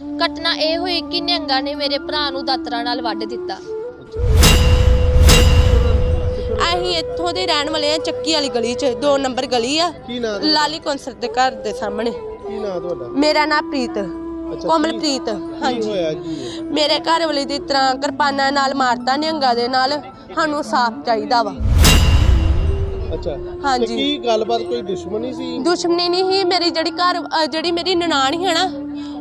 ਘਟਨਾ ਇਹ ਹੋਈ ਕਿ ਨਿਹੰਗਾਂ ਨੇ ਮੇਰੇ ਭਰਾ ਨੂੰ ਦਾਤਰਾ ਨਾਲ ਵੱਢ ਦਿੱਤਾ। ਅਸੀਂ ਇੱਥੋਂ ਦੇ ਰਹਿਣ ਵਾਲੇ ਆ ਚੱਕੀ ਵਾਲੀ ਗਲੀ 'ਚ 2 ਨੰਬਰ ਗਲੀ ਆ। ਕੀ ਨਾਂ ਲਾਲੀ ਕੌਂਸਲ ਦੇ ਘਰ ਦੇ ਸਾਹਮਣੇ। ਕੀ ਨਾਂ ਤੁਹਾਡਾ? ਮੇਰਾ ਨਾਮ ਪ੍ਰੀਤ। ਕੋਮਲਪ੍ਰੀਤ। ਕੀ ਹਾਂਜੀ। ਹੋਇਆ ਕੀ ਹੈ? ਮੇਰੇ ਘਰ ਵਾਲੇ ਦੀ ਤਰ੍ਹਾਂ ਕਿਰਪਾਨਾਂ ਨਾਲ ਮਾਰਤਾ ਨਿਹੰਗਾਂ ਦੇ ਨਾਲ। ਸਾਨੂੰ ਸਾਫ਼ ਚਾਹੀਦਾ ਵਾ। ਅੱਛਾ। ਹਾਂਜੀ। ਤੇ ਕੀ ਗੱਲਬਾਤ ਕੋਈ ਦੁਸ਼ਮਣੀ ਸੀ? ਦੁਸ਼ਮਣੀ ਨਹੀਂ ਸੀ ਮੇਰੀ ਜਿਹੜੀ ਘਰ ਅ, ਜਿਹੜੀ ਮੇਰੀ ਨਨਾਣ ਸੀ ਨਾ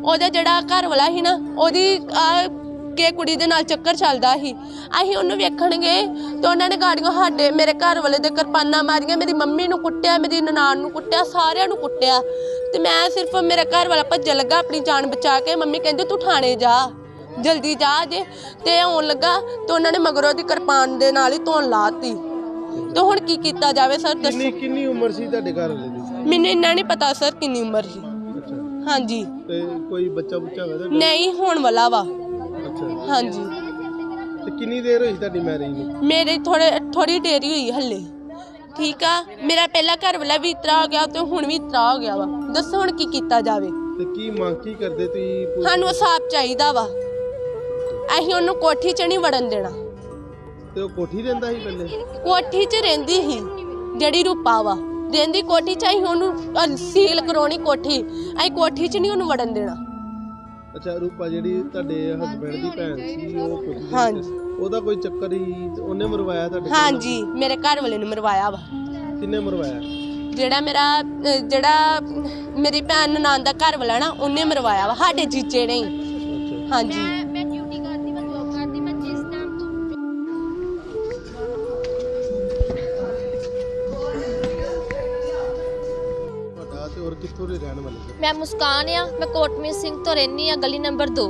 ਉਹਦਾ ਜਿਹੜਾ ਘਰ ਵਾਲਾ ਸੀ ਨਾ ਉਹਦੀ ਅ, ਕੇ ਕੁੜੀ ਦੇ ਨਾਲ ਚੱਕਰ ਚੱਲਦਾ ਸੀ। ਅਸੀਂ ਉਹਨੂੰ ਵੇਖਣਗੇ ਤੇ ਉਹਨਾਂ ਨੇ ਗਾੜੀਆਂ ਸਾਡੇ ਮੇਰੇ ਘਰ ਵਾਲੇ ਦੇ ਕਿਰਪਾਨਾਂ ਮਾਰੀਆਂ ਮੇਰੀ ਮੰਮੀ ਨੂੰ ਕੁੱਟਿਆ ਮੇਰੀ ਨਨਾਣ ਨੂੰ ਕੁੱਟਿਆ ਸਾਰਿਆਂ ਨੂੰ ਕੁੱਟਿਆ। ਤੇ ਮੈਂ ਸਿਰਫ ਮੇਰਾ ਘਰ ਵਾਲਾ ਭੱਜਣ ਲੱਗਾ ਆਪਣੀ ਜਾਨ ਬਚਾ ਕੇ। ਮੰਮੀ ਕਹਿੰਦੇ ਤੂੰ ਥਾਣੇ ਜਾ ਜਲਦੀ ਜਾ ਜੇ। ਤੇ ਆਉਣ ਲੱਗਾ ਤੇ ਉਹਨਾਂ ਨੇ ਮਗਰੋਂ ਦੀ ਕਿਰਪਾਨ ਦੇ ਨਾਲ ਹੀ ਧੋਣ ਲਾਤੀ ਤੇ ਹੁਣ ਕੀ ਕੀਤਾ ਜਾਵੇ ਸਰ? ਦੱਸੋ। ਕਿੰਨੀ ਕਿੰਨੀ ਉਮਰ ਸੀ ਤੁਹਾਡੇ ਘਰ ਵਾਲੇ ਦੀ ਮੈਨੂੰ ਇੰਨਾ ਨਹੀਂ ਪਤਾ ਸਰ ਕਿੰਨੀ ਉਮਰ ਸੀ। ਅੱਛਾ। ਹਾਂਜੀ। ਤੇ ਕੋਈ ਬੱਚਾ ਬੁੱਚਾ ਹੋਇਆ ਤੁਹਾਡਾ? ਨਹੀਂ ਹੋਣ ਵਾਲਾ ਵਾ। ਅੱਛਾ। ਹਾਂਜੀ। ਤੇ ਕਿੰਨੀ ਦੇਰ ਹੋਈ ਤੁਹਾਡੀ ਮੈਰਿਜ ਨੂੰ? ਮੇਰੇ ਥੋੜੇ ਥੋੜੀ ਦੇਰੀ ਹੋਈ ਹੱਲੇ। ਠੀਕ ਆ? ਮੇਰਾ ਪਹਿਲਾ ਘਰ ਵਾਲਾ ਵੀ ਇਤਰਾ ਹੋ ਗਿਆ ਤੇ ਹੁਣ ਵੀ ਇਤਰਾ ਹੋ ਗਿਆ ਵਾ। ਦੱਸੋ ਹੁਣ ਕੀ ਕੀਤਾ ਜਾਵੇ। ਤੇ ਕੀ ਮੰਗ ਕੀ ਕਰਦੇ ਤੁਸੀਂ? ਪੁਲਿਸ- ਸਾਨੂੰ ਸਾਫ਼ ਚਾਹੀਦਾ ਵਾ। ਅਸੀਂ ਉਹਨੂੰ ਕੋਠੀ 'ਚ ਨਹੀਂ ਵੜਨ ਦੇਣਾ। ਤੇ ਉਹ ਕੋਠੀ ਰਹਿੰਦਾ ਸੀ ਪਹਿਲੇ ਕੋਠੀ 'ਚ ਰਹਿੰਦੀ ਸੀ ਜਿਹੜੀ ਰੂਪਾ ਵਾ ਰਹਿੰਦੀ ਕੋਠੀ 'ਚ ਅਸੀਂ ਉਹਨੂੰ ਅਹ, ਸੀਲ ਕਰਾਉਣੀ ਕੋਠੀ ਅਸੀਂ ਕੋਠੀ 'ਚ ਨਹੀਂ ਉਹਨੂੰ ਵੜਨ ਦੇਣਾ ਅੱਛਾ ਰੂਪਾ ਜਿਹੜੀ ਤੁਹਾਡੇ ਹਸਬੰਡ ਦੀ ਭੈਣ ਸੀ ਉਹ ਕੋਠੀ ਦੇ ਵਿੱਚ ਹਾਂਜੀ। ਸੀ। ਉਹਦਾ ਕੋਈ ਚੱਕਰ ਹੀ ਉਹਨੇ ਮਰਵਾਇਆ ਤੁਹਾਡੇ ਘਰ? ਹਾਂਜੀ ਮੇਰੇ ਘਰ ਵਾਲੇ ਨੂੰ ਮਰਵਾਇਆ ਵਾ ਕਿੰਨੇ ਮਰਵਾਇਆ ਜਿਹੜਾ ਮੇਰਾ ਅਹ, ਜਿਹੜਾ ਮੇਰੀ ਭੈਣ ਨਨਾਣ ਦਾ ਘਰ ਵਾਲਾ ਨਾ ਉਹਨੇ ਮਰਵਾਇਆ ਵਾ ਸਾਡੇ ਜੀਜੇ ਨੇ ਹੀ। ਅੱਛਾ ਹਾਂਜੀ ਕਿੱਥੋਂ ਦੇ ਰਹਿਣ ਵਾਲੇ ਮੈਂ ਮੁਸਕਾਨ ਆ ਮੈਂ ਕੋਟਮੀਤ ਸਿੰਘ ਤੋਂ ਰਹਿੰਦੀ ਆ ਗਲੀ ਨੰਬਰ 2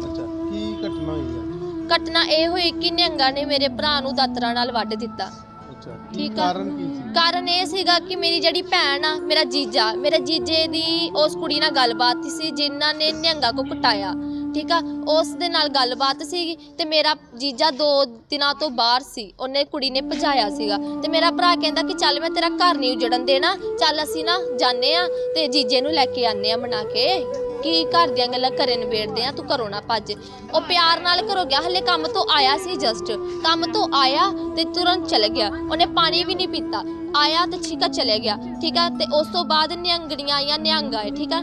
ਅੱਛਾ ਕੀ ਘਟਨਾ ਹੋਈ ਆ? ਘਟਨਾ ਇਹ ਹੋਈ ਕਿ ਨਿਹੰਗਾਂ ਨੇ ਮੇਰੇ ਭਰਾ ਨੂੰ ਦਾਤਰਾ ਨਾਲ ਵੱਢ ਦਿੱਤਾ। ਅੱਛਾ ਕੀ ਠੀਕ ਆ। ਕਾਰਨ ਕੀ ਸੀ? ਕਾਰਨ ਇਹ ਸੀਗਾ ਕਿ ਮੇਰੀ ਜਿਹੜੀ ਭੈਣ ਆ ਮੇਰਾ ਜੀਜਾ ਮੇਰੇ ਜੀਜੇ ਦੀ ਉਸ ਕੁੜੀ ਨਾਲ ਗੱਲਬਾਤ ਸੀ ਜਿਨ੍ਹਾਂ ਨੇ ਨਿਹੰਗਾ ਕੋ ਕੁਟਾਇਆ। ਠੀਕ ਆ? ਉਸ ਦੇ ਨਾਲ ਗੱਲਬਾਤ ਸੀ ਤੇ ਮੇਰਾ ਜੀਜਾ ਦੋ ਦਿਨਾਂ ਤੋਂ ਬਾਹਰ ਸੀ। ਉਹਨੇ ਕੁੜੀ ਨੇ ਭਜਾਇਆ ਸੀਗਾ। ਤੇ ਮੇਰਾ ਭਰਾ ਕਹਿੰਦਾ ਕਿ ਚੱਲ ਮੈਂ ਤੇਰਾ ਘਰ ਨਹੀਂ ਉਜੜਨ ਦੇਣਾ। ਚੱਲ ਅਸੀਂ ਨਾ ਜਾਣੇ ਆ ਤੇ ਜੀਜੇ ਨੂੰ ਲੈ ਕੇ ਆਨੇ ਆ ਮਨਾ ਕੇ। ਕਿ ਘਰ ਦੀਆਂ ਗੱਲਾਂ ਘਰੇ ਨਿਬੇੜਦੇ ਆ ਤੂੰ ਘਰੋਂ ਨਾ ਭੱਜ। ਉਹ ਪਿਆਰ ਨਾਲ ਘਰੋਂ ਗਿਆ। ਹਲੇ ਕੰਮ ਤੋਂ ਆਇਆ ਸੀ ਜਸਟ ਕੰਮ ਤੋਂ ਆਇਆ ਤੇ ਤੁਰੰਤ ਚਲੇ ਗਿਆ। ਉਹਨੇ ਪਾਣੀ ਵੀ ਨਹੀਂ ਪੀਤਾ। ਆਇਆ ਤੇ ਠੀਕ ਆ ਚਲੇ ਗਿਆ। ਠੀਕ ਆ? ਤੇ ਉਸ ਤੋਂ ਬਾਅਦ ਨਿਹੰਗਣੀਆਂ ਆਈਆਂ ਨਿਹੰਗ ਆਏ। ਠੀਕ ਆ?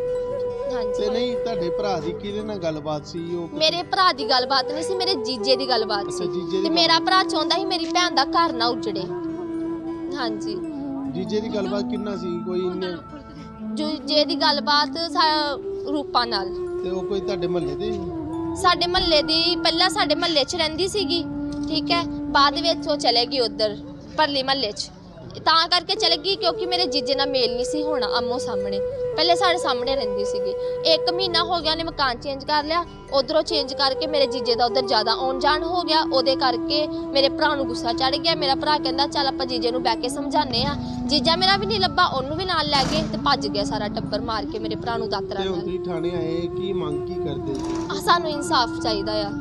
ਹਾਂਜੀ। ਤੇ ਨਹੀਂ ਤੁਹਾਡੇ ਭਰਾ ਦੀ ਕਿਹਦੇ ਨਾਲ ਗੱਲਬਾਤ ਸੀ? ਉਹ ਮੇਰੇ ਭਰਾ ਦੀ ਗੱਲਬਾਤ ਨਹੀਂ ਸੀ ਮੇਰੇ ਜੀਜੇ ਦੀ ਗੱਲਬਾਤ ਅੱਛਾ, ਸੀ। ਜੀਜੇ ਦੀ ਤੇ ਮੇਰਾ ਭਰਾ ਚਾਹੁੰਦਾ ਸੀ ਮੇਰੀ ਭੈਣ ਦਾ ਘਰ ਨਾ ਉਜੜੇ। ਹਾਂਜੀ। ਜੀਜੇ ਦੀ ਗੱਲਬਾਤ ਕਿੰਨਾ ਸੀ? ਕੋਈ ਇੰਨੇ ਜੀਜੇ ਦੀ ਗੱਲਬਾਤ ਸਾ- ਰੂਪਾ ਨਾਲ। ਤੇ ਉਹ ਕੋਈ ਤੁਹਾਡੇ ਮਹੱਲੇ ਦੇ ਸੀ? ਸਾਡੇ ਮਹੱਲੇ ਦੀ ਪਹਿਲਾਂ ਸਾਡੇ ਮਹੱਲੇ 'ਚ ਰਹਿੰਦੀ ਸੀਗੀ ਠੀਕ ਹੈ? ਬਾਅਦ ਵਿੱਚ ਉਹ ਚਲੇ ਗਈ ਉਧਰ ਪਰਲੀ ਮਹੱਲੇ 'ਚ। ਤਾਂ ਕਰਕੇ ਚਲੇ ਗਈ ਕਿਉਂਕਿ ਮੇਰੇ ਜੀਜੇ ਨਾਲ ਮੇਲ ਨਹੀਂ ਸੀ ਹੋਣਾ ਅੰਮੋ ਸਾਹਮਣੇ। ਪਹਿਲੇ ਸਾਡੇ ਸਾਹਮਣੇ ਰਹਿੰਦੀ ਸੀਗੀ। ਇੱਕ ਮਹੀਨਾ ਹੋ ਗਿਆ ਉਹਨੇ ਮਕਾਨ ਚੇਂਜ ਕਰ ਲਿਆ। ਉਧਰੋਂ ਚੇਂਜ ਕਰਕੇ ਮੇਰੇ ਜੀਜੇ ਦਾ ਉਧਰ ਜ਼ਿਆਦਾ ਆਉਣ ਜਾਣ ਹੋ ਗਿਆ। ਉਹਦੇ ਕਰਕੇ ਮੇਰੇ ਭਰਾ ਨੂੰ ਗੁੱਸਾ ਚੜ ਗਿਆ। ਮੇਰਾ ਭਰਾ ਕਹਿੰਦਾ ਚੱਲ ਆਪਾਂ ਜੀਜੇ ਨੂੰ ਬਹਿ ਕੇ ਸਮਝਾਉਂਦੇ ਆ ਜੀਜਾ ਮੇਰਾ ਵੀ ਨਹੀਂ ਲੱਭਾ। ਉਹਨੂੰ ਵੀ ਨਾਲ ਲੈ ਗਏ ਤੇ ਭੱਜ ਗਿਆ ਸਾਰਾ ਟੱਬਰ ਮਾਰ ਕੇ ਮੇਰੇ ਭਰਾ ਨੂੰ ਦਾਤਰਾ ਤੇ ਨਾਲ। ਤੁਸੀਂ ਥਾਣੇ ਆਏ। ਕੀ ਮੰਗ ਕੀ ਕਰਦੇ? ਸੀ? ਆਹ, ਸਾਨੂੰ ਇਨਸਾਫ ਚਾਹੀਦਾ ਆ।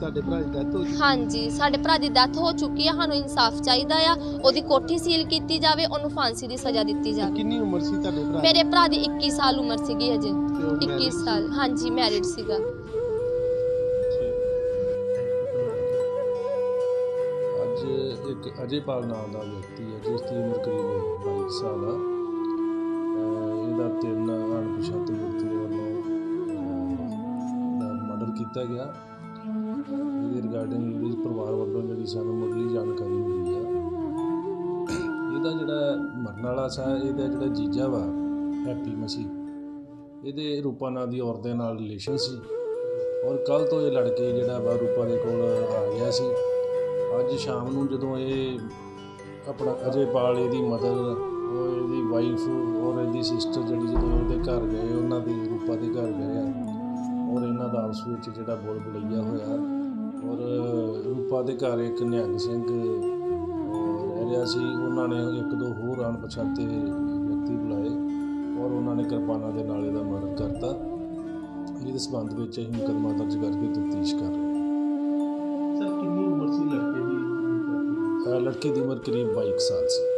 ਤੁਹਾਡੇ ਭਰਾ ਦੀ ਡੈਥ ਹੋ ਗਈ ਹਾਂਜੀ ਸਾਡੇ ਭਰਾ ਦੀ ਡੈਥ ਹੋ ਚੁੱਕੀ ਆ ਸਾਨੂੰ ਇਨਸਾਫ ਚਾਹੀਦਾ ਆ ਉਹਦੀ ਕੋਠੀ ਸੀਲ ਕੀਤੀ ਜਾਵੇ ਉਹਨੂੰ ਫਾਂਸੀ ਦੀ ਸਜ਼ਾ ਦਿੱਤੀ ਜਾਵੇ। ਕਿੰਨੀ ਉਮਰ ਸੀ ਤੁਹਾਡੇ ਭਰਾ ਦੀ? ਮੇਰੇ ਭਰਾ ਦੀ 21 ਸਾਲ ਉਮਰ ਸੀਗੀ ਤੇ ਉਹ 21 married ਸਾਲ ਹਾਂਜੀ ਮੈਰਿਡ ਸੀਗਾ। ਅੱਜ ਇੱਕ ਅਜੇਪਾਲ ਨਾਮ ਦਾ ਵਿਅਕਤੀ ਹੈ ਜਿਸ ਦੀ ਉਮਰ ਕਰੀਬ 22 ਸਾਲ ਆ। ਅਹ ਇਹਦਾ ਤਿੰਨ ਅਣਪਛਾਤੇ ਵਿਅਕਤੀ ਦੇ ਵੱਲੋਂ ਦਾ ਮਰਡਰ ਕੀਤਾ ਗਿਆ। ਇਹਦੇ ਰਿਗਾਰਡਿੰਗ ਇਹਦੇ ਪਰਿਵਾਰ ਵੱਲੋਂ ਜਿਹੜੀ ਸਾਨੂੰ ਮੁੱਢਲੀ ਜਾਣਕਾਰੀ ਮਿਲੀ ਆ। ਇਹਦਾ ਜਿਹੜਾ ਮਰਨ ਵਾਲਾ ਸਾ, ਇਹਦਾ ਜਿਹੜਾ ਜੀਜਾ ਵਾ, ਹੈਪੀ ਮਸੀ ਇਹਦੇ ਰੂਪਾ ਨਾਂ ਦੀ ਔਰਤ ਦੇ ਨਾਲ ਰਿਲੇਸ਼ਨ ਸੀ। ਔਰ ਕੱਲ ਤੋਂ ਇਹ ਲੜਕੇ ਜਿਹੜਾ ਵਾ ਰੂਪਾ ਦੇ ਕੋਲ ਆ ਗਿਆ ਸੀ। ਅੱਜ ਸ਼ਾਮ ਨੂੰ ਜਦੋਂ ਇਹ ਆਪਣਾ ਅਜੇਪਾਲ ਇਹਦੀ ਮਦਰ, ਉਹ ਇਹਦੀ ਵਾਈਫ ਔਰ ਇਹਦੀ ਸਿਸਟਰ ਜਿਹੜੀ ਜਦੋਂ ਉਹਦੇ ਘਰ ਗਏ, ਉਹਨਾਂ ਦੇ ਰੂਪਾ ਦੇ ਘਰ ਗਏ ਆ। ਔਰ ਇਹਨਾਂ ਦਾ ਆਪਸ ਵਿੱਚ ਜਿਹੜਾ ਬੋਲ ਬਲਈਆ ਹੋਇਆ। ਔਰ ਰੂਪਾ ਦੇ ਘਰ ਇੱਕ ਨਿਹੰਗ ਸਿੰਘ ਔਰ ਰਿਹਾ ਸੀ। ਉਹਨਾਂ ਨੇ ਇੱਕ ਦੋ ਹੋਰ ਅਣਪਛਾਤੇ ਵਿਅਕਤੀ ਬੁਲਾਏ ਔਰ ਉਹਨਾਂ ਨੇ ਕਿਰਪਾਨਾਂ ਦੇ ਨਾਲ ਇਹਦਾ ਮਰਡਰ ਕਰਤਾ। ਜਿਹਦੇ ਸਬੰਧ ਵਿੱਚ ਅਸੀਂ ਮੁਕੱਦਮਾ ਦਰਜ ਕਰਕੇ ਤਫਤੀਸ਼ ਕਰ ਰਹੇ ਸਰ ਕਿੰਨੀ ਉਮਰ ਸੀ ਲੜਕੇ ਦੀ? ਲੜਕੇ ਦੀ ਉਮਰ ਕਰੀਬ 22 ਸਾਲ ਸੀ।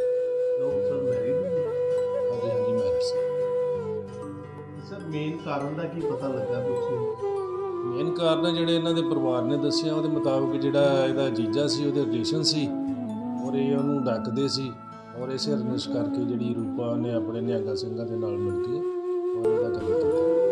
ਕਾਰਨ ਦਾ ਕੀ ਪਤਾ ਲੱਗਾ ਕੁਝ ਮੇਨ ਕਾਰਨ ਹੈ ਜਿਹੜੇ ਇਹਨਾਂ ਦੇ ਪਰਿਵਾਰ ਨੇ ਦੱਸਿਆ, ਉਹਦੇ ਮੁਤਾਬਕ ਜਿਹੜਾ ਇਹਦਾ ਜੀਜਾ ਸੀ, ਉਹਦੇ ਰਿਲੇਸ਼ਨ ਸੀ, ਔਰ ਇਹ ਉਹਨੂੰ ਡੱਕਦੇ ਸੀ, ਔਰ ਇਸੇ ਰੰਜਿਸ਼ ਕਰਕੇ ਜਿਹੜੀ ਰੂਪਾ ਨੇ ਆਪਣੇ ਨਿਹੰਗਾ ਸਿੰਘਾਂ ਦੇ ਨਾਲ ਮਿਲ ਕੇ ਔਰ ਇਹਦਾ ਕਤਲ ਕੀਤਾ।